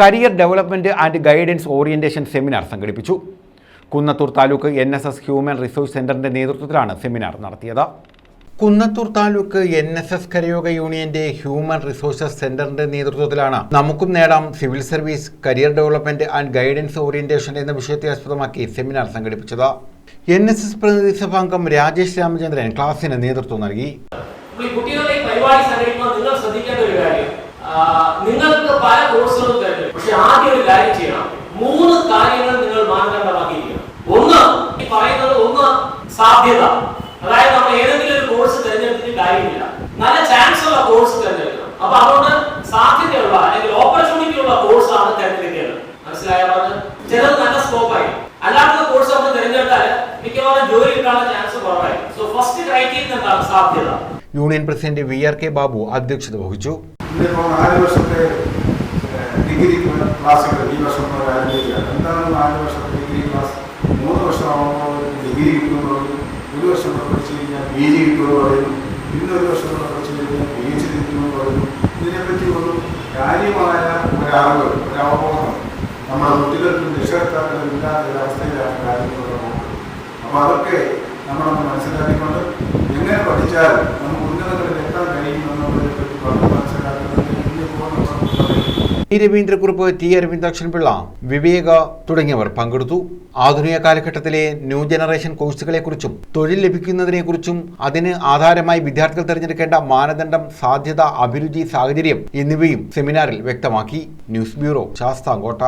Career development and guidance orientation seminar സംഘടിപ്പിച്ചു. Kunnathur taluk N S S human resource സെന്ററിന്റെ നേതൃത്വത്തിലാണ് seminar നടത്തിയത്. Kunnathur taluk N S S Karayoga യൂണിയന്റെ human resources സെന്ററിന്റെ നേതൃത്വത്തിലാണ് നമുക്കും നേടാം civil service career development and guidance orientation എന്ന വിഷയത്തെ ആസ്പദമാക്കി സെമിനാർ സംഘടിപ്പിച്ചത്. എൻ എസ് എസ് പ്രതിനിധി സഭാംഗം രാജേഷ് രാമചന്ദ്രൻ ക്ലാസിന് നേതൃത്വം നൽകി. കുട്ടികളുടെ പരിപാടി നിങ്ങൾ സാധ്യത. അതായത് നമ്മൾ ഏതെങ്കിലും ഒരു കോഴ്സ് തിരഞ്ഞെടുത്തിട്ട് കാര്യമില്ല. നല്ല ചാൻസ് ഉള്ള കോഴ്സ് തിരഞ്ഞെടുക്കണം. അപ്പൊ അതുകൊണ്ട് സാധ്യതയുള്ള അല്ലെങ്കിൽ ഓപ്പർച്യൂണിറ്റി ഉള്ള കോഴ്സ് ആണ് തിരഞ്ഞെടുക്കേണ്ടത്. മനസ്സിലായ പറഞ്ഞത്? ചിലത് നല്ല സ്കോപ്പായി അല്ലാത്ത കോഴ്സ് നമ്മൾ തിരഞ്ഞെടുത്താൽ മിക്കവാറും ജോലി കിട്ടാനുള്ള ചാൻസ് കുറവായി സോ ഫസ്റ്റ് ക്രൈറ്റീരിയ എന്താണ്? സാധ്യത. Union president V R K Babu അധ്യക്ഷത വഹിച്ചു. നാല് വർഷത്തെ ഡിഗ്രി ക്ലാസ്സുകൾ ഈ വർഷം ആരംഭിക്കുകയാണ് എന്താണ് നാല് വർഷത്തെ ഡിഗ്രി ക്ലാസ് മൂന്ന് വർഷമാകുമ്പോൾ ഡിഗ്രി കിട്ടുമെന്ന് പറയും ഒരു വർഷം കൂടെ പഠിച്ചു കഴിഞ്ഞാൽ പി ജി കിട്ടുമെന്ന് പറയുന്നു. ഇന്നൊരു വർഷം പഠിച്ചു കഴിഞ്ഞാൽ പി ഡി കിട്ടുമെന്ന് പറയുന്നു. ഇതിനെപ്പറ്റി ഒരു കാര്യമായ ഒരറിവ് ഒരു അവബോധം നമ്മുടെ കുട്ടികൾക്കും രക്ഷകർത്താക്കളും ഇല്ലാത്ത ഒരവസ്ഥയിലാണ് കാര്യങ്ങളുടെ നോക്കുന്നത് അപ്പോൾ അതൊക്കെ നമ്മളൊന്ന് മനസ്സിലാക്കിക്കൊണ്ട് എങ്ങനെ പഠിച്ചാൽ നമുക്ക് ഉന്നതങ്ങളിൽ എത്താൻ കഴിയും എന്നുള്ളതിനെ പറ്റി പറഞ്ഞ് ടി ടി അരവിന്ദാക്ഷൻ പിള്ള വിവേക തുടങ്ങിയവർ പങ്കെടുത്തു. ആധുനിക കാലഘട്ടത്തിലെ ന്യൂ ജനറേഷൻ കോഴ്സുകളെക്കുറിച്ചും തൊഴിൽ ലഭിക്കുന്നതിനെക്കുറിച്ചും അതിന് ആധാരമായി വിദ്യാർത്ഥികൾ തിരഞ്ഞെടുക്കേണ്ട മാനദണ്ഡം സാധ്യത അഭിരുചി സാഹചര്യം എന്നിവയും സെമിനാറിൽ വ്യക്തമാക്കി. News bureau Sasthamkotta.